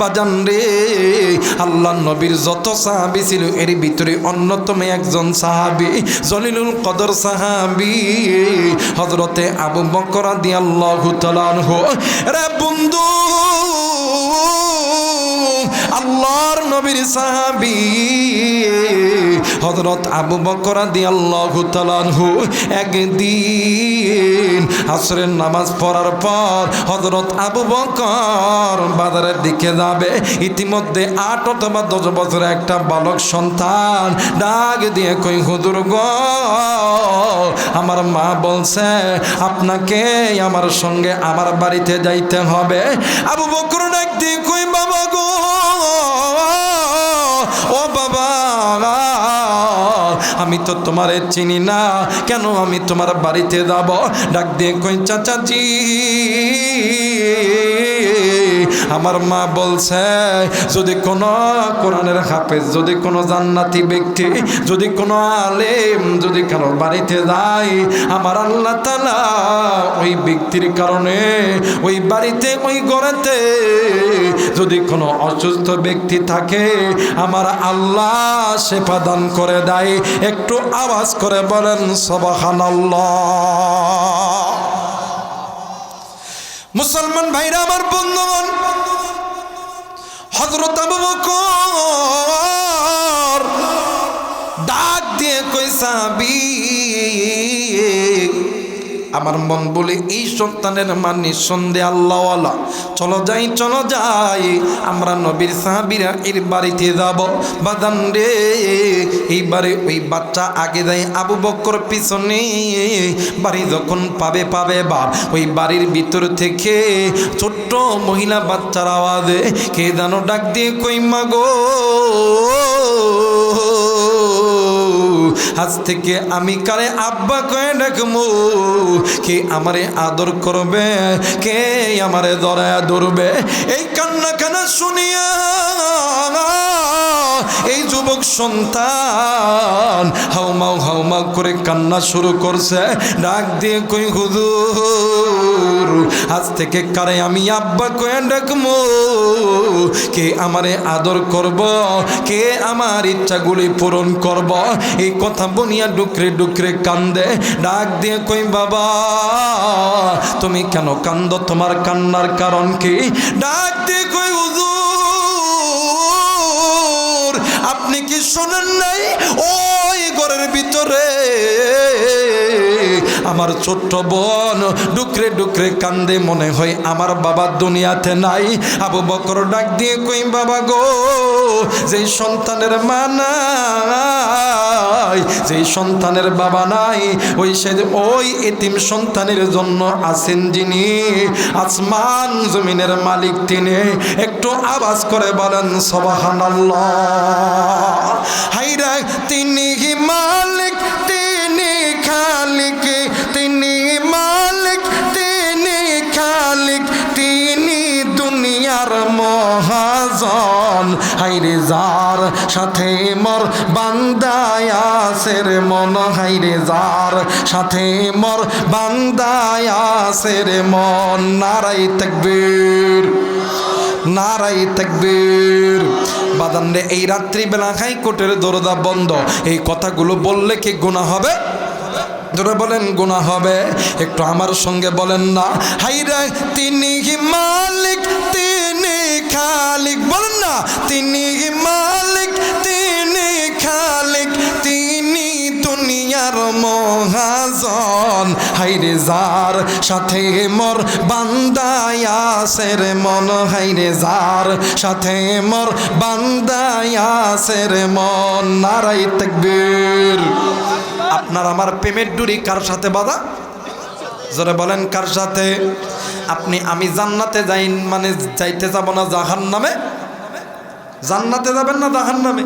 বাজান রে। আল্লাহ নবীর যত সাহাবি ছিল, এর ভিতরে অন্যতম একজন সাহাবি জলিলুল কদর সাহাবি। হজরতে আবু বকরা দি আল্লাহ রে বন্ধু, আল্লাহর নবীর সাহাবি। হজরত আবু বকরা দি আল্লাহ তালানহু একদিন আসরের নামাজ পড়ার পর হজরত আবু বকর বাজারের দিকে যাবে। ইতিমধ্যে আট অথবা দশ বছরের একটা বালক সন্তান ডাক দিয়ে কই হুজুর গ, আমার মা বলছে আপনাকে আমার সঙ্গে আমার বাড়িতে যাইতে হবে। আবু বকর ডাক দিয়ে কই বাবা গো আমি তো তোমারে চিনি না। কেন আমি তোমার বাড়িতে যাব? ডাক দিয়ে কই চাচাজি। আমার মা বলছে, যদি কোনো কোরআনের হাফেজ, যদি কোনো জান্নাতি ব্যক্তি, যদি কোনো আলেম যদি কারও বাড়িতে যায়, আমার আল্লাহ তালা ওই ব্যক্তির কারণে ওই বাড়িতে, ওই ঘরেতে যদি কোনো অসুস্থ ব্যক্তি থাকে, আমার আল্লাহ সেবা দান করে দেয়। একটু আওয়াজ করে বলেন সবাহান মুসলমান ভাইরা আমার বন্ধুগণ হজরত ডাক দিয়ে কইসা সাবি আমার মন বলে, এই সন্তানের মান নিঃসন্দেহে আল্লাহওয়ালা। চলো যাই চলো যাই, আমরা নবীর সাহাবিরা এর বাড়িতে যাব। বাদান রে, এইবারে ওই বাচ্চা আগে যায় আবু বকর পিছনে। বাড়ি যখন পাবে পাবে বা ওই বাড়ির ভিতর থেকে ছোট্ট মহিলা বাচ্চার আওয়াজে কে জানো ডাক দিয়ে কই মাগো আজ থেকে আমি কারে আব্বা কয়ে ডাকমু? কে আমারে আদর করবে? কে আমারে দরায়া ধরবে? এই কান্না কান্না শুনিয়া এই যুবক সন্তান হাউমাউ হাউমাউ করে কান্না শুরু করছে। ডাক দিয়ে কই, হুজুর, আজ থেকে কারে আমি আব্বা কয়ে ডাকমু? কে আমারে আদর করব? কে আমার ইচ্ছাগুলি পূরণ করব? এই কথা বনিয়া ডুকরে ডুকরে কান্দে, ডাক দিয়ে কই, বাবা, তুমি কেন কান্দ? তোমার কান্নার কারণ কি? ডাক দিয়ে কই আপনি কি শোনেন নাই? ওই ঘরের ভিতরে আমার ছোট্ট বোন। ডুকরে ডুকরে কান্দে মনে হয় আমার বাবা দুনিয়াতে নাই। আবু বকর ডাক দিয়ে কই, বাবা গো, যেই সন্তানের মা নাই, যেই সন্তানের বাবা নাই, ওই সে ওই এতিম সন্তানের জন্য আছেন যিনি, আসমান জমিনের মালিক তিনি। একটু আওয়াজ করে বলেন সবাহান হাইরা তিনি মালিক যার সাথে মর বান্দায়াসের মন হাইরে যার সাথে মর বান্দায়াসের মন। নারাই তাকবীর নারাই তাকবীর। বাদান্ডে এই রাত্রিবেলা খাই কোটের দরজা বন্ধ। এই কথাগুলো বললে কি গুণা হবে? ধরে বলেন গুণা হবে। একটু আমার সঙ্গে বলেন না। হাইরা তিনি মালিক, তিনি খালিক। বলেন না, তিনি মালিক, তিনি খালিক। তিনি দুনিয়ার মহাজন। হাইরে যার সাথে মোর বান্দায়াসের মন। হাইরে যার সাথে মোর বান্দায়াসের মন। নারাই তাকবীর। আপনার আমার প্রেমের ডুরি কার সাথে বাধা? জোরে বলেন, কার সাথে? আপনি, আমি জান্নাতে যাই মানে যাইতে যাব না জাহান নামে জান্নাতে যাবেন না জাহান নামে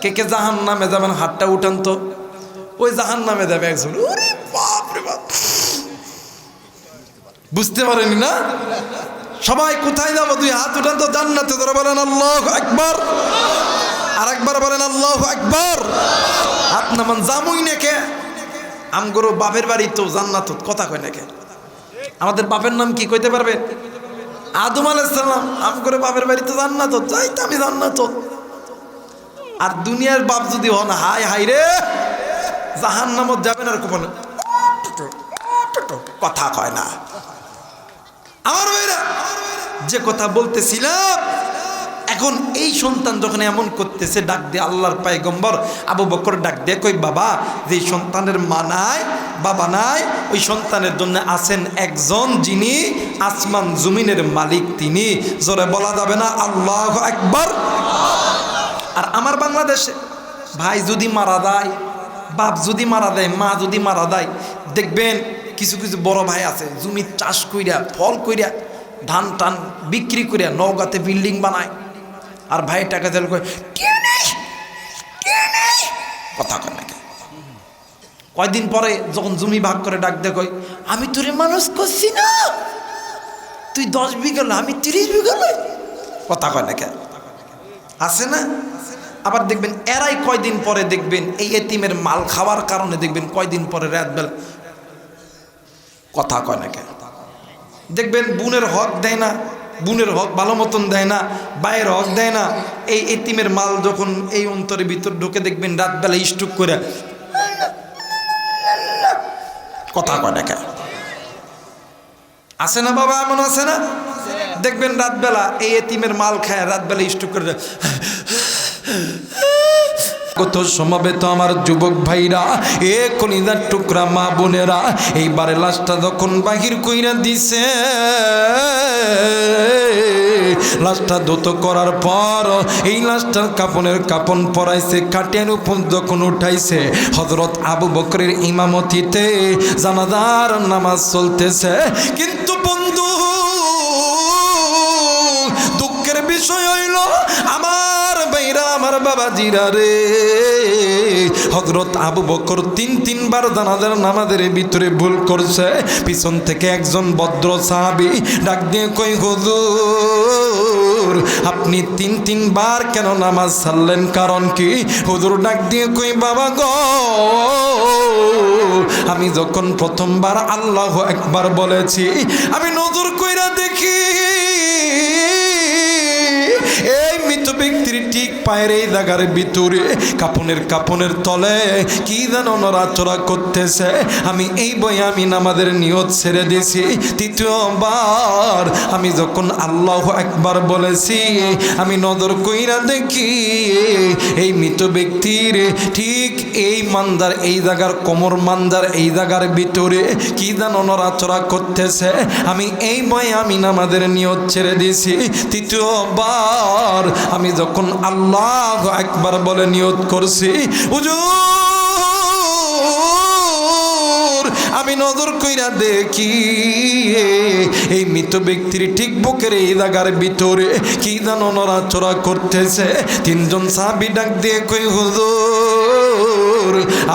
কে কে জাহান নামে যাবেন? হাতটা উঠান তো। ওই জাহান নামে যাবে একজন। বুঝতে পারেনি না? সবাই কোথায় যাব? দুই হাত উঠান তো জান্নাতে। ধরে বলেন, আল্লাহ একবার আর একবার বলেন, আল্লাহ একবার হাত নামান জামুই নাকে। আমগরো বাপের বাড়ি তো জান্নাত, কথা কয় নাকে। আমাদের বাপের নাম কি কইতে পারবে? আদম আলাইসাল্লাম আম করে বাপের বাড়িতে জান্নাত যাইতে আমি জান্নাত। আর দুনিয়ার বাপ যদি হন হাই হাই রে! জাহান নামত যাবেন আর কোপনে। কথা কয় না। আমার ভাইরা, যে কথা বলতেছিলাম এখন এই সন্তান যখন এমন করতেছে, ডাক দিয়ে আল্লাহর পায়গম্বর আবু বকর ডাক দিয়ে কই বাবা যে সন্তানের মা নাই, বাবা নাই, ওই সন্তানের জন্য আছেন একজন যিনি আসমান জমিনের মালিক তিনি। জোরে বলা যাবে না, আল্লাহ একবার আর আমার বাংলাদেশে ভাই যদি মারা যায়, বাপ যদি মারা দেয় মা যদি মারা দেয় দেখবেন কিছু কিছু বড় ভাই আছে জমি চাষ কইরা, ফল কইরা, ধান টান বিক্রি করিয়া নৌকাতে বিল্ডিং বানায়। আর ভাই টাকা দিলে? কথা কয় নাকি? কয়দিন পরে যখন জমি ভাগ করে ডাক দেয় কয় আমি তোরে মানুষ করছি না। তুই দশ বিঘা আমি তিরিশ বিঘা কথা কয় নাকি? আছে না? আবার দেখবেন এরাই কয়দিন পরে দেখবেন এই এতিমের মাল খাওয়ার কারণে দেখবেন কয়দিন পরে রাত বেলা কথা কয় না দেখবেন বুনের হক দেয় না। বুনের হক ভালো মতন দেয় না বায়ের হক দেয় না। এই এতিমের মাল যখন এই অন্তরের ভিতর ঢুকে দেখবেন, রাতবেলা স্টুক করে। কথা কয় আছে না বাবা, এমন আছে না? দেখবেন রাতবেলা এই এতিমের মাল খায়, রাতবেলা স্টুক করে। কত সমাবেত আমার যুবক ভাইরা, এ কলিদার টুকরা মা বোনেরা, এইবারে লাশটা যখন বাহির কইরা দিছে, লাশটা দত করার পর এই লাশটার কাপনের কাপন পরাইছে কাটিয়ার উপর যখন উঠাইছে হজরত আবু বকরের ইমামতিতে জানাদার নামাজ চলতেছে। কিন্তু বন্ধু, দুঃখের বিষয় হইল, আমার বাইরা আমার বাবা জিরা রে। হজরত আবু বকর তিন, তিনবার জানাজার নামাজের ভিতরে ভুল করছে। পিছন থেকে একজন ভদ্র সাহাবি ডাক দিয়ে কই হুজুর, আপনি তিন, তিনবার কেন নামাজ ছাড়লেন? কারণ কি? হুজুর ডাক দিয়ে কই বাবা গ, আমি যখন প্রথমবার আল্লাহ একবার বলেছি, আমি নজর কইরা দেখি ব্যক্তির ঠিক পায়ের এই জায়গার ভিতরে, কাপনের কাপনের তলে কি যেন নড়াচড়া করতেছে। আমি এই বই আমি নামাদের নিয়ত ছেড়ে দিয়েছি তৃতীয়বার আমি যখন আল্লাহ একবার বলেছি, আমি নজর কইরা দেখি, এই মৃত ব্যক্তির ঠিক এই মান্দার, এই জায়গার কোমর মান্দার, এই জায়গার ভিতরে কি যেন নড়াচড়া করতেছে। আমি এই বই আমি নামাদের নিয়ত ছেড়ে দিয়েছি তৃতীয়বার আমি যখন আল্লাহ একবার বলে নিয়ত করছি আমি নজর কইরা দেখি, এই মৃত ব্যক্তির ঠিক বুকের এই জায়গার ভিতরে কি জানো নড়াচড়া করতেছে। তিনজন সাহাবি ডাক দিয়ে কই হুজুর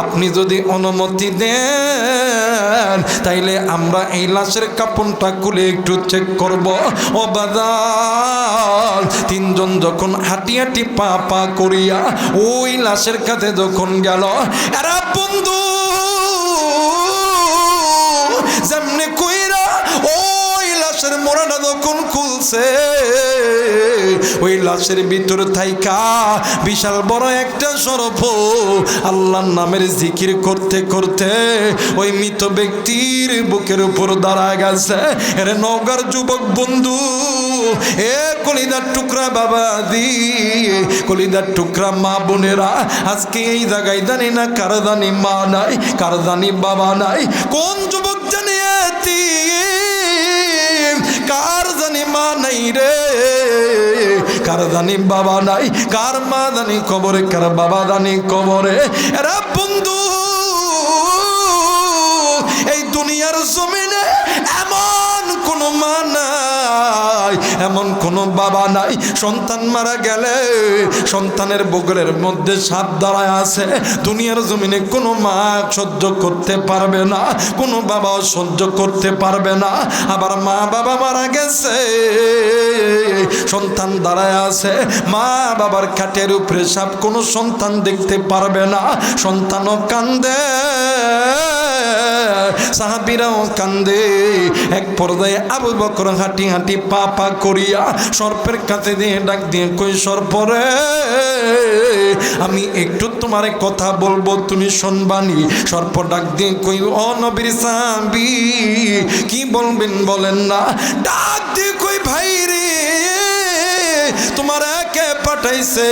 আপনি যদি অনুমতি দেন, তাইলে আমরা এই লাশের কাপড়টা খুলে একটু চেক করব। ও বাদাল তিনজন যখন হাঁটি হাঁটি পা পা করিয়া ওই লাশের কাছে যখন গেল, এরা বন্ধু, যেমনি কইরা ওই লাশের মোড়াটা যখন খুলছে ওই লাশের ভিতর থাইকা বিশাল বড় একটা সরফ। আল্লাহর নামের জিকির করতে করতে ওই মৃত ব্যক্তির বুকের উপর দাঁড়া গেছে। এর নগর যুবক বন্ধু, এ কলিদার টুকরা বাবা দি, কলিদার টুকরা মা বোনেরা, আজকে এই জায়গায় জানি না কার জানি মা নাই, কার জানি বাবা নাই। কোন যুবক জানি? জানি বাবা নাই, কার মা জানি কবরে কার বাবা জানি কবরে। এরা বন্ধু, এই দুনিয়ার জমিনে এমন কোনো মা নাই, এমন কোনো বাবা নাই। সন্তান মারা গেলে সন্তানের বগলের মধ্যে সাপ দাঁড়ায় আছে। দুনিয়ার জমিনে কোনো মা সহ্য করতে পারবে না, কোনো বাবাও সহ্য করতে পারবে না। আবার মা বাবা মারা গেছে, সন্তান দাঁড়ায় আছে। মা বাবার খাটের উপরে সাপ কোনো সন্তান দেখতে পারবে না। সন্তানও কান্দে, সাহাবিরাও কান্দে। এক পর্যায়ে আবু বকর হাঁটি হাঁটি পা পা করিয়া সর্পের কাছে দিয়ে ডাক দিয়ে কই সর্পরে আমি একটু তোমার কথা বলব, তুমি শুনবানি। সর্প ডাক দিয়ে কই, ও নবীর সাবি কি বলবেন বলেন না? ডাক দিয়ে কই, ভাই রে তোমার একে পাঠাইছে।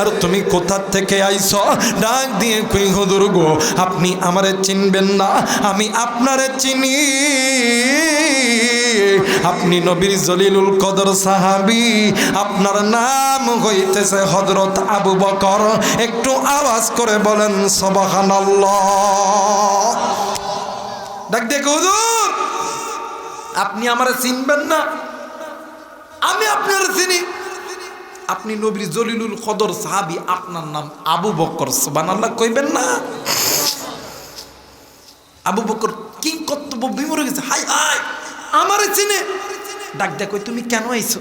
আর তুমি কোথা থেকে আইছ? ডাক দিয়ে কই হুদুর গো, আপনি আমারে চিনবেন না, আমি আপনারে চিনি। আপনি নবীর জলিলুল কদর সাহাবি, আপনার নাম হইতেছে হজরত আবু বকর। একটু আওয়াজ করে বলেন, সবাহানাল্লাহ। ডাক হুজুর, আপনি আমারে চিনবেন না? আমি আপনার চিনি। আপনি নবীর জলিলুল কদর সাহাবি, আপনার নাম আবু বকর। সুবহানাল্লাহ, কইবেন না? আবু বকর কি কর্তব্য? বিমরে গেছে। হাই হাই, আমারে চিনে। ডাক দেখ তুমি কেন আইছো?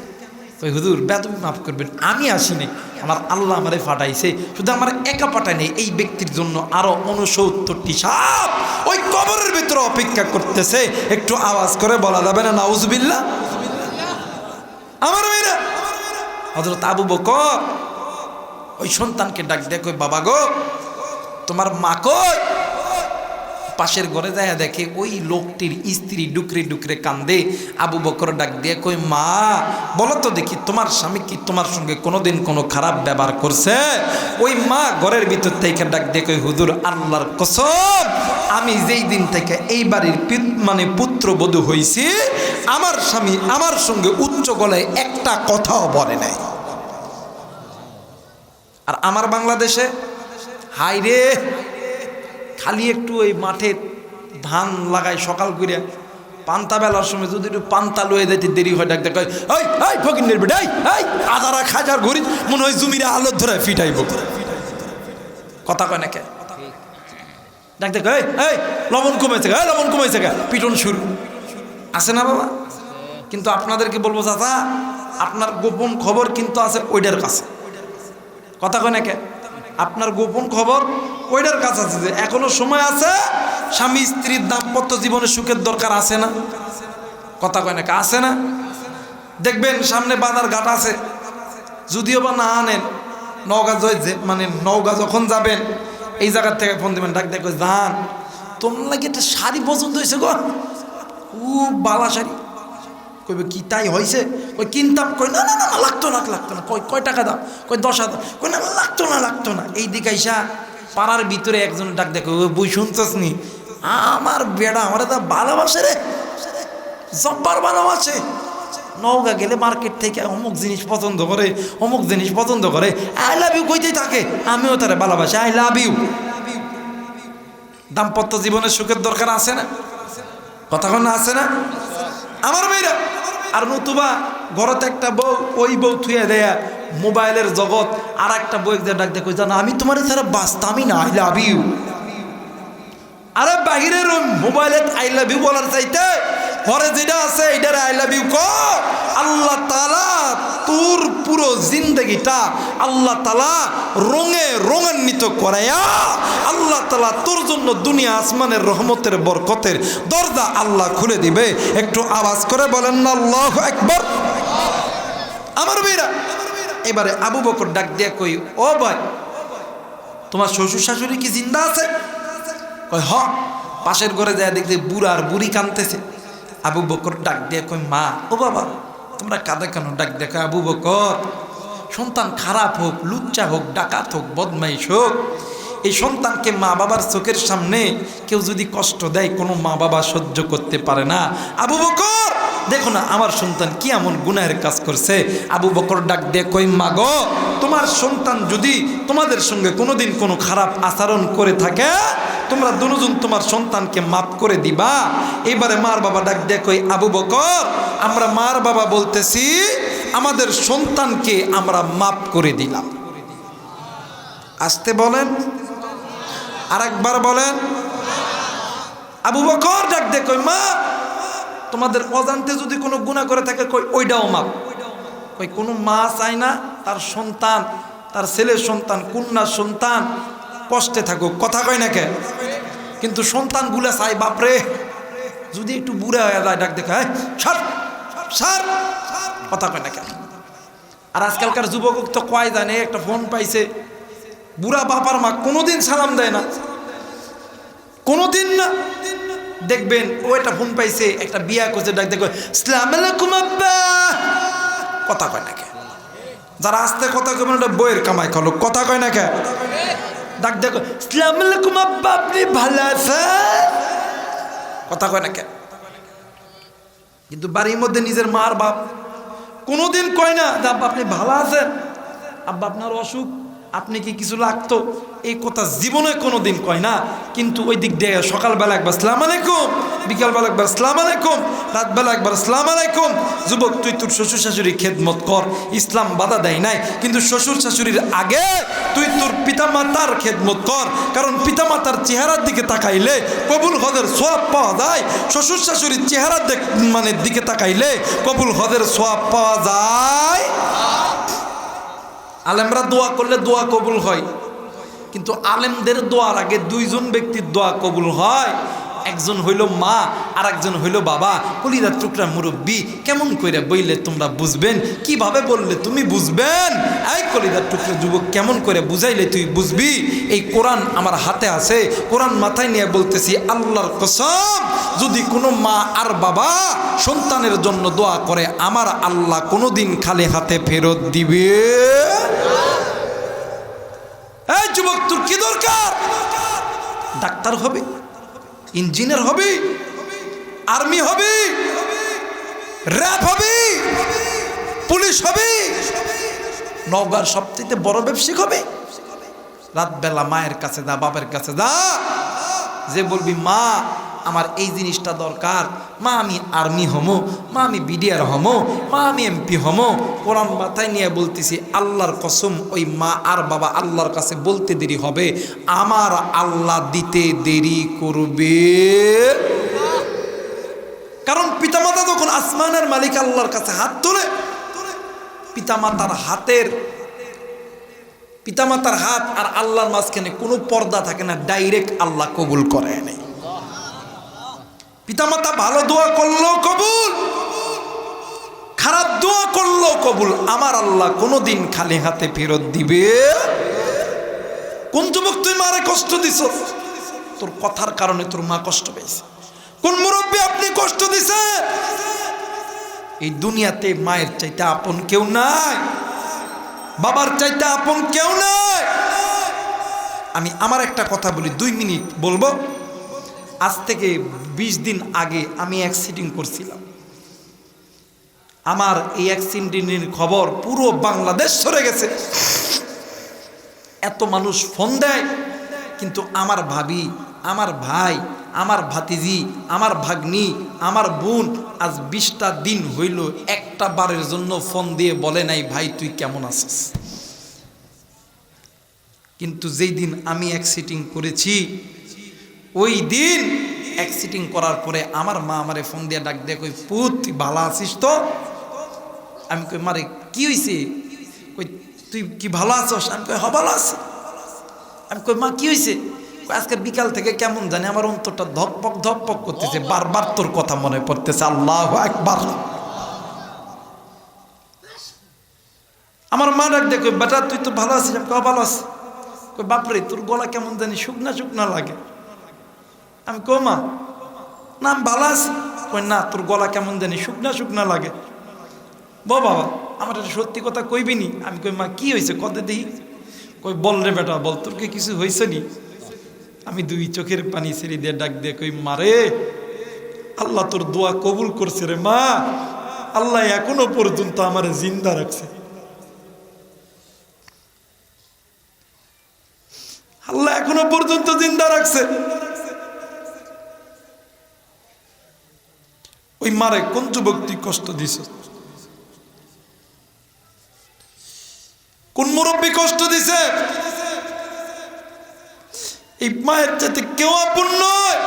ওই হুজুর, বেদবি মাফ করবেন, আমি আসিনি। আমার আল্লাহ আমারে ফাটাইছে শুধু আমার একা পাঠায় নেই, এই ব্যক্তির জন্য আরও উনসত্তরটি সাপ ওই কবরের ভিতরে অপেক্ষা করতেছে। একটু আওয়াজ করে বলা যাবে না নাউজবিল্লা আমার মেয়েরা। হজরত আবু বকর, ওই সন্তানকে ডাক দেখ বাবা গো, তোমার মা কই? পাশের ঘরে যায় দেখে ওই লোকটির স্ত্রী ডুকরে ডুকরে কান্দে। আবু বকর ডাক দিয়ে কই মা, বলো তো দেখি, তোমার স্বামী কি তোমার সঙ্গে কোনোদিন কোনো খারাপ ব্যবহার করছে? ওই মা ঘরের ভিতর থেকে ডাক দিয়ে কই হুজুর, আল্লাহর কসম, আমি যেই দিন থেকে এই বাড়ির মানে পুত্রবধূ হইছি আমার স্বামী আমার সঙ্গে উচ্চ গলায় একটা কথাও বলে নাই। আর আমার বাংলাদেশে হাই রে খালি একটু ওই মাঠে ধান লাগায় সকাল করে পান্তা বেলার সময় যদি একটু পান্তা লয়ে যেতে দেরি হয় ডাক দেখায় ওই ওই ফকিনের বেটা খাজার ঘড়ি মনে হয় জমিরে আলোর ধরে ফিটাইব। কথা কয় নাকি ডাক দেখ লবণ কমেছে গা, লবণ কমেছে গা পিটন শুরু। আছে না বাবা? কিন্তু আপনাদেরকে বলব, চাচা, আপনার গোপন খবর কিন্তু আছে ওইটার কাছে। কথা কয় নাকি আপনার গোপন খবর ওইটার কাছে আছে যে, এখনও সময় আছে, স্বামী স্ত্রীর দাম্পত্য জীবনে সুখের দরকার আছে না? কথা কয় নাকি আছে না? দেখবেন সামনে বাজার ঘাট আছে, যদিও বা না আনেন, নওগাঁ মানে নওগাঁ যখন যাবেন, এই জায়গার থেকে ফোন দেবেন, ডাক দেখো যান তোমার লাগে একটা শাড়ি পছন্দ হয়েছে গো? ও বালা শাড়ি। কইবে, কি তাই হয়েছে কই, কিনতাম। কই, না না না লাগতো না লাগতো না। কই, কয় টাকা দাও কই, দশ হাজার। কই, না লাগতো না লাগতো না। এই দিকে আইসা পাড়ার ভিতরে একজন ডাক দেখো বই শুনছস নি আমার বেড়া, আমার তা ভালোবাসে রে। জব্বার ভালোবাসে। নৌকা গেলে মার্কেট থেকে অমুক জিনিস পছন্দ করে, অমুক জিনিস পছন্দ করে। আই লাভ ইউ, কইতেই থাকে। আমিও তারে ভালোবাসি। I love you. দাম্পত্য জীবনে সুখের দরকার আছে না? কথা কন আছে না? আমার মেয়েরা, আর নতুবা ঘরতে একটা বউ, ওই বউ থুয়ে দেয়া মোবাইলের জগৎ আর একটা বই একদিন ডাক দেখো জানা, আমি তোমার ছাড়া বাঁচতামই না আই লাভ ইউ আরে বাহিরের মোবাইলে আই লাভ ইউ বলার চাইতে ঘরে যেটা আছে, এটার আই লাভ ইউ ক আল্লাহ তালা তোর পুরো জিন্দগিটা আল্লাহ তালা রঙে রঙান্বিত করাইয়া আল্লাহ তালা তোর জন্য দুনিয়া আসমানের রহমতের বরকতের দরজা আল্লাহ খুলে দিবে। একটু আওয়াজ করে বলেন না আল্লাহ একবার আমার মেয়েরা এবারে আবু বকর ডাক দিয়ে কই, ও ভাই, তোমার শ্বশুর শাশুড়ি কি জিন্দা আছে? কই হ। পাশের ঘরে যায় দেখতে বুড়ার বুড়ি কানতেছে আবু বকর ডাক দিয়ে কই মা, ও বাবা, তোমরা কাঁদে কেন? ডাক দেখো আবু বকর, সন্তান খারাপ হোক, লুচ্চা হোক, ডাকাত হোক, বদমাইশ হোক, এই সন্তানকে মা বাবার চোখের সামনে কেউ যদি কষ্ট দেয়, কোনো মা বাবা সহ্য করতে পারে না। আবু বকর, দেখো না, আমার সন্তান কি এমন গুনাহের কাজ করছে। আবু বকর ডাক দিয়ে কই মাগো তোমার সন্তান যদি তোমাদের সঙ্গে কোনোদিন কোনো খারাপ আচরণ করে থাকে তোমরা দুজন তোমার সন্তানকে মাফ করে দিবা। এবারে মার বাবা ডাক কই আবু বকর, আমরা মার বাবা বলতেছি, আমাদের সন্তানকে আমরা মাফ করে দিলাম। আসতে বলেন। আরেকবার বলেন। আবু বকর ডাক দে কই মা, তোমাদের অজান্তে যদি কোনো গুণা করে থাকে কই ওইটাও মাপ কই কোনো মা চায় না, তার সন্তান, তার ছেলের সন্তান, কন্যার সন্তান কষ্টে থাকুক, কথা কয় না কে? কিন্তু সন্তানগুলা চাই বাপরে, যদি একটু বুড়া হয়ে যায় ডাক দেখা ছাড় সার কথা কয় না কেন আর আজকালকার যুবক তো কয় জানে, একটা ফোন পাইছে, বুড়া বাপার মা কোনোদিন সালাম দেয় না, কোনোদিন না। দেখবেন, ও একটা ফোন পাইছে, একটা বিয়া করছে, ডাক দেখো সালাম আলাইকুম আব্বা, কথা কয় না কে? যারা আসতে কথা কয় ওটা বইয়ের কামাই খালো কথা কয় না কে? ডাক দেখো, সালাম আলাইকুম আব্বা, আপনি ভালো আছেন? কথা কয় না কে কিন্তু বাড়ির মধ্যে নিজের মার বাপ কোনোদিন কয় না, আব্বা, আপনি ভালো আছেন? আব্বা, আপনার অসুখ আপনি কি কিছু লাগতো? এই কথা জীবনে কোনো দিন কয় না, কিন্তু ওই দিক দিয়ে সকালবেলা একবার সালাম আলাইকুম, বিকালবেলা একবার সালাম আলাইকুম, রাতবেলা একবার সালাম আলাইকুম। যুবক, তুই তোর শ্বশুর শাশুড়ি খেদমত কর, ইসলাম বাধা দেয় নাই, কিন্তু শ্বশুর শাশুড়ির আগে তুই তোর পিতামাতার খেদমত কর, কারণ পিতামাতার চেহারার দিকে তাকাইলে কবুল হদের সোয়াব পাওয়া যায়। শ্বশুর শাশুড়ির চেহারার মানে দিকে তাকাইলে কবুল হদের সোয়াব পাওয়া যায়। আলেমরা দোয়া করলে দোয়া কবুল হয়। কিন্তু আলেমদের দোয়ার আগে দুইজন ব্যক্তির দোয়া কবুল হয়। একজন হইল মা আর একজন হইল বাবা। কলিদার টুকরা মুরব্বী, কেমন করে বইলে তোমরা বুঝবেন? কীভাবে বললে তুমি বুঝবেন? এই কলিদার টুকরা যুবক, কেমন করে বুঝাইলে তুই বুঝবি? এই কোরআন আমার হাতে আছে। কোরআন মাথায় নিয়ে বলতেছি, আল্লাহর কসম, যদি কোনো মা আর বাবা সন্তানের জন্য দোয়া করে, আমার আল্লাহ কোনোদিন খালি হাতে ফেরত দিবে? এই যুবক, তোর কি দরকার? ডাক্তার হবে? ইঞ্জিনিয়ার হবে, আর্মি হবে, র্যাব হবে, পুলিশ হবে, নওগাঁর সবচেয়ে বড় ব্যবসায়িক হবে। রাতবেলা মায়ের কাছে যা বাবার কাছে যা, যে বলবি, মা আমার এই জিনিসটা দরকার। মা আমি আর্মি হমো, মা আমি বিডিআর হমো, মা আমি এমপি হমো। কোরআন মাথায় নিয়ে বলতেছি, আল্লাহর কসম, ওই মা আর বাবা আল্লাহর কাছে বলতে দেরি হবে। আমার আল্লাহ দিতে দেরি করবে। কারণ পিতামাতা যখন আসমানের মালিক আল্লাহর কাছে হাত তোলে। পিতামাতার হাতের, পিতামাতার হাত আর আল্লাহর মাঝখানে কোনো পর্দা থাকে না, ডাইরেক্ট আল্লাহ কবুল করে নেই পিতামাতা ভালো দোয়া করলেও কবুল, খারাপ দোয়া করলেও কবুল। আমার আল্লাহ কোনোদিন খালি হাতে ফেরত দিবে। কোন যুবক তুই মারে কষ্ট দিছ? তোর কথার কারণে তোর মা কষ্ট পেয়েছে। কোন মুরব্বী আপনি কষ্ট দিছে? এই দুনিয়াতে মায়ের চাইতে আপন কেউ নাই, বাবার চাইতে আপন কেউ নাই। আমি আমার একটা কথা বলি, দুই মিনিট বলব? আজ থেকে ২০ দিন আগে আমি অ্যাক্সিডেন্ট করছিলাম। আমার এই অ্যাক্সিডেন্টের খবর পুরো বাংলাদেশ সরে গেছে। এত মানুষ ফোন দেয়, কিন্তু আমার ভাবি, আমার ভাই, আমার ভাতিজি, আমার ভাগ্নি, আমার বোন আজ বিশটা দিন হইল একটা বারের জন্য ফোন দিয়ে বলে নাই, ভাই, তুই কেমন আছিস? কিন্তু যেই দিন আমি অ্যাক্সিডেন্ট করেছি ওই দিন অ্যাক্সিডেন্ট করার পরে আমার মা আমারে ফোন দিয়ে ডাক দিয়ে কই পুত, তুই ভালো আছিস তো? আমি কই, মারে, কি হয়েছে কই, তুই কি ভালো আছস? আমি কই, হ, ভালো আছি। আমি কই, মা, কি হয়েছে আজকে বিকাল থেকে কেমন জানি আমার অন্তরটা ধপক ধপক করতেছে, বারবার তোর কথা মনে পড়তেছে। আল্লাহ একবার আমার মা ডাক দেখো বেটা, তুই তো ভালো আছিস। আমি ভালো আছি। বাপরে, তোর গলা কেমন জানি শুকনা শুকনা লাগে। আমি কো মা না আমি ভালো আছি কই না, তোর গলা কেমন জানি শুকনা শুকনা লাগে। ব বাবা, আমার একটা সত্যি কথা কইবি নি? আমি কই, মা, কি হয়েছে কত দিই কই, বল রে বেটা, বল, তোর কি কিছু হয়েছে নি? আমি দুই চোখের পানি ছেড়ে দিয়ে ডাক দিয়ে কই মারে আল্লাহ তোর দোয়া কবুল করছে রে, মা। আল্লাহ এখনও পর্যন্ত আমার জিন্দা রাখছে। আল্লাহ এখনও পর্যন্ত জিন্দা রাখছে। ওই মারে কোন যুবক তুই কষ্ট দিছ? কোন মুরব্বী কষ্ট দিছে? এই মায়ের চাইতে কেউ আপন নয়।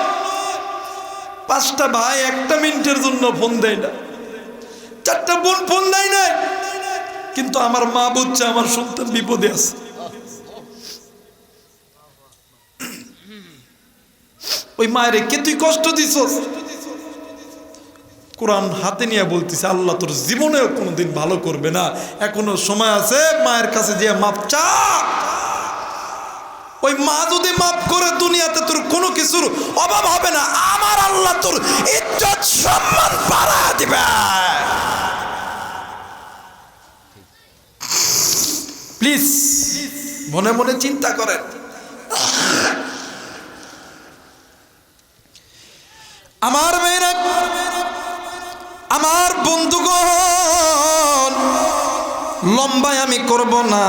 পাঁচটা ভাই একটা মিনিটের জন্য ফোন দেয় না। চারটা বোন ফোন দেয় না কিন্তু আমার মা বুঝছে, আমার সন্তান বিপদে আছে। ওই মায়ের কে তুই কষ্ট দিছ কোরআন হাতে নিয়ে বলতেছে, আল্লাহ তোর জীবনেও কোনোদিন ভালো করবে না। এখনও সময় আছে, মায়ের কাছে যে মাপ চা। ওই মা যদি মাপ করে, দুনিয়াতে তোর কোনো কিছুর অভাব হবে না। আমার আল্লাহ তোর ইজ্জত, সম্মান বাড়া দিবে। প্লিজ, মনে মনে চিন্তা করেন। আমার মেয়েরা আমার বন্ধুগণ, লম্বায় আমি করব না।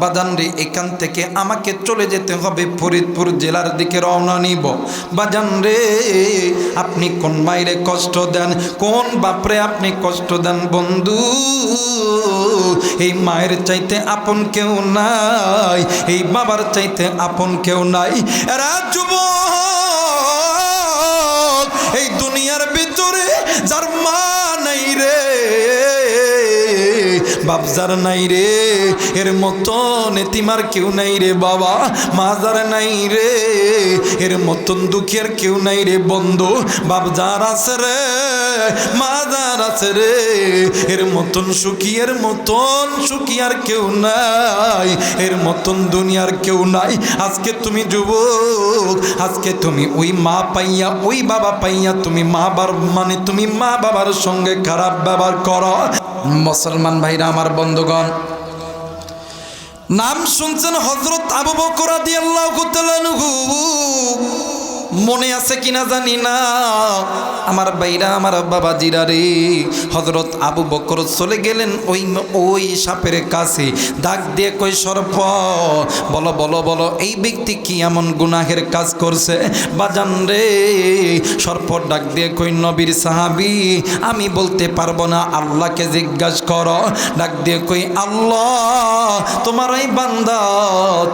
বাদান রে এখান থেকে আমাকে চলে যেতে হবে, ফরিদপুর জেলার দিকে রওনা নিব। বাজান রে আপনি কোন মায়েরে কষ্ট দেন, কোন বাপরে আপনি কষ্ট দেন, বন্ধু? এই মায়ের চাইতে আপন কেউ নাই, এই বাবার চাইতে আপন কেউ নাই। এরা যুবক বাবজার নাই রে। এর মতন এতিমার কেউ নাই রে বাবা, মাজার নাই রে। এর মতন দুঃখের কেউ নাই রে বন্ধু বাবজার আছে রে, মাজার আছে রে। এর মতন সুখী মতন সুখী আর কেউ নাই। এর মতন দুনিয়ার কেউ নাই। আজকে তুমি যুবক, আজকে তুমি ওই মা পাইয়া, ওই বাবা পাইয়া তুমি মা বার মানে তুমি মা বাবার সঙ্গে খারাপ ব্যবহার করো। মুসলমান ভাইরা আমার বন্ধুগণ নাম শুনছেন হজরত আবু বকর রাদিয়াল্লাহু তাআলা মনে আছে কিনা জানি না। আমার বাইরা আমার বাবা জিরা রে হজরত আবু বকর চলে গেলেন ওই ওই সাপের কাছে। দাগ দিয়ে কই সর্প, বলো বলো বলো, এই ব্যক্তি কি এমন গুনাহের কাজ করছে? বাজান রে, সর্প ডাক দিয়ে কই নবীর সাহাবি, আমি বলতে পারব না, আল্লাহকে জিজ্ঞাসা করো। ডাক দিয়ে কই আল্লাহ, তোমার এই বান্দা,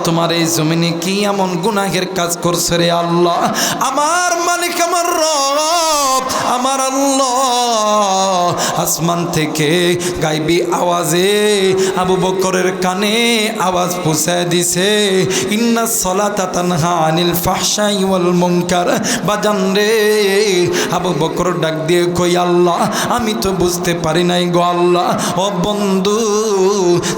তোমার এই জমিনে কি এমন গুনাহের কাজ করছে রে আল্লাহ? আমার মালিক আমার রব। আমার আল্লাহ। আসমান থেকে গাইবি আওয়াজে আবু বকরের কানে আওয়াজ পৌঁছায় দিছে। ইন্না সলাতা তানহা আনিল ফাহশাই ওয়াল মুনকার। বাজান রে, আবু বকর ডাক দিয়ে কই, আল্লাহ, আমি তো বুঝতে পারি নাই গো আল্লাহ। ও বন্ধু,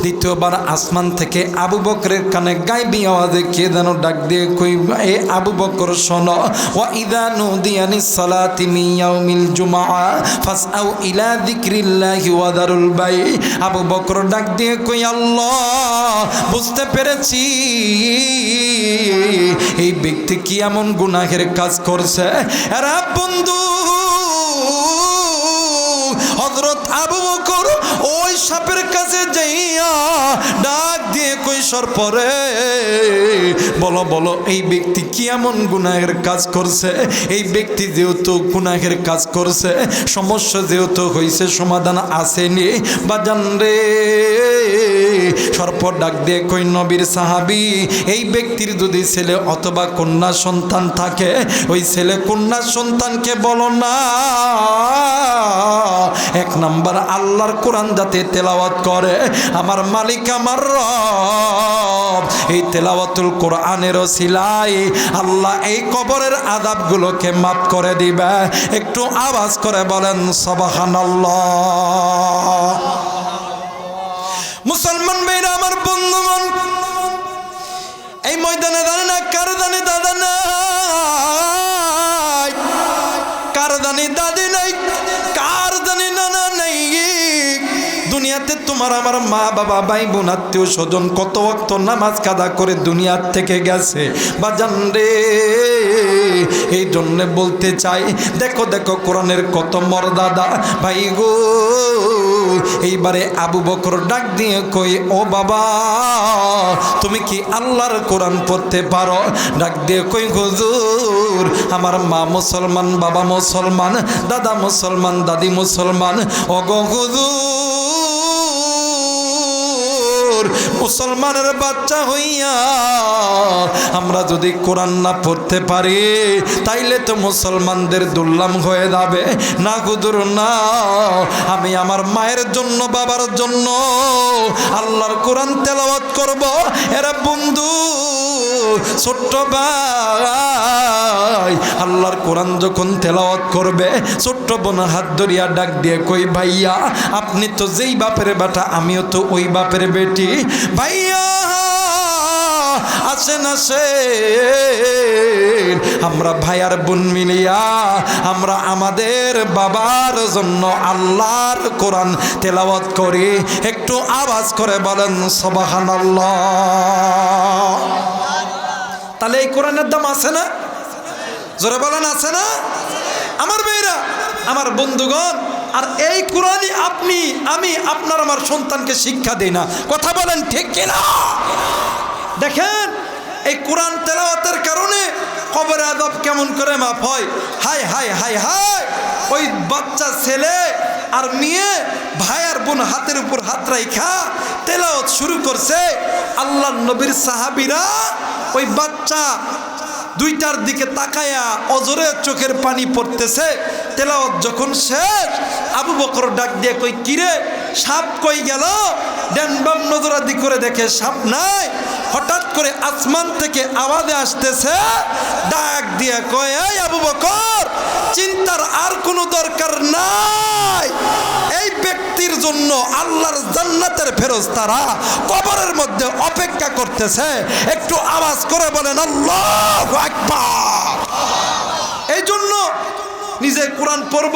দ্বিতীয়বার আসমান থেকে আবু বকরের কানে গাইবি আওয়াজে কে যেন ডাক দিয়ে কই, এ আবু বকর শোনো। ওয়া ইদা নুদিয়ানি সালাতি মিন ইয়াউমিল ইলা যিকরিল্লাহি ওয়া দারুল বাই। আবু বকর ডাক দিয়ে কই আল্লাহ, বুঝতে পেরেছি। এই ব্যক্তি কি এমন গুনাহের কাজ করছে? এরা বন্ধু হজরত আবু বকর কাছে যাইয়া ডাক দিয়ে কই সরপরে বলো বলো, এই ব্যক্তি কি এমন গুনাহের কাজ করছে? এই ব্যক্তি যেহেতু গুনাহের কাজ করছে, সমস্যা যেহেতু হয়েছে সমাধান আসেনি। বাজান রে সর্প ডাক দিয়ে কই, নবীর সাহাবি, এই ব্যক্তির যদি ছেলে অথবা কন্যা সন্তান থাকে, ওই ছেলে কন্যা সন্তানকে বলো না, এক নাম্বার আল্লাহর কোরআন যাতে তেলাওয়াত করে। আমার মালিক, আমার রব, এই তেলাওয়াতুল কোরআনের সিলাই আল্লাহ এই কবরের আদাবগুলোকে মাফ করে দিবে। একটু আওয়াজ করে বলেন, সবাহানাল্লাহ। মুসলমান ভাইরা, আমার বন্ধুগণ, এই ময়দানে দাঁড়ে না, কার দানে দাদা নাই? কার দানি দাদি নাই দুনিয়াতে তোমার আমার মা, বাবা, ভাই, বোন, আত্মীয় স্বজন কত অক্ত নামাজ কাদা করে দুনিয়ার থেকে গেছে? বাজান রে, এই জন্যে বলতে চাই, দেখো দেখো কোরআনের কত মর্যাদা। ভাই গো, এইবারে আবু বকর ডাক দিয়ে কই, ও বাবা, তুমি কি আল্লাহর কোরআন পড়তে পারো? ডাক দিয়ে কই, হুজুর, আমার মা মুসলমান, বাবা মুসলমান, দাদা মুসলমান, দাদি মুসলমান। অগ হুজুর মুসলমানের বাচ্চা হইয়া আমরা যদি কোরআন না পড়তে পারি, তাইলে তো মুসলমানদের দুর্লাম হয়ে যাবে। না গুদুর না আমি আমার মায়ের জন্য, বাবার জন্য আল্লাহর কোরআন তেলাওয়াত করব। এরা বন্ধু ছোট্ট ভাই, আল্লাহর কোরআন যখন তেলাওয়াত করবে, ছোট্ট বোন হাত ধরিয়া ডাক দিয়ে কই, ভাইয়া, আপনি তো যেই বাপের বেটা, আমিও তো ওই বাপের বেটি। ভাইয়া আসেন আসেন আমরা ভাইয়ার বোন মিলিয়া, আমরা আমাদের বাবার জন্য আল্লাহর কোরআন তেলাওয়াত করি। একটু আওয়াজ করে বলেন সবাহান তাহলে এই কোরআনের দাম আছে না? জোরে বলেন, আছে না? আমার মেয়েরা, আমার বন্ধুগণ, আর এই কোরআনই আপনি, আমি আপনার আমার সন্তানকে শিক্ষা দেই না। কথা বলেন ঠিক কিনা? দেখেন, এই কোরআন তেলাওয়াতের কারণে কবরে আদব কেমন করে মাফ হয়? হাই হাই হাই হাই ওই বাচ্চা, ছেলে আর মেয়ে, ভাই আর বোন হাতের উপর হাত রাইখা তেলাওয়াত শুরু করছে। আল্লাহ নবীর সাহাবিরা ওই বাচ্চা দুইটার দিকে তাকায়া অজরে চোখের পানি পড়তেছে। তেলাওয়াত যখন শেষ, আবু বকর ডাক দিয়ে কই কিরে সাপ কই গেল? ড্যান বাম নজরাদি করে দেখে সাপ নাই। হঠাৎ করে আসমান থেকে আওয়াজে আসতেছে, ডাক দিয়ে কয়, এই আবু বকর, চিন্তার আর কোনো দরকার নাই। এই ব্যক্তির জন্য আল্লাহর জান্নাতের ফেরজ তারা কবরের মধ্যে অপেক্ষা করতেছে। একটু আওয়াজ করে বলেন, আল্লাহ আকবার। এই জন্য নিজে কোরআন পড়ব,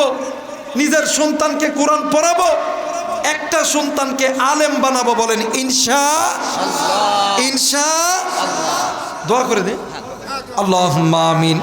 নিজের সন্তানকে কোরআন পড়াবো একটা সন্তানকে আলেম বানাবো বলেন ইনশা ইনশা দোয়া করে দে। আল্লাহ আমিন।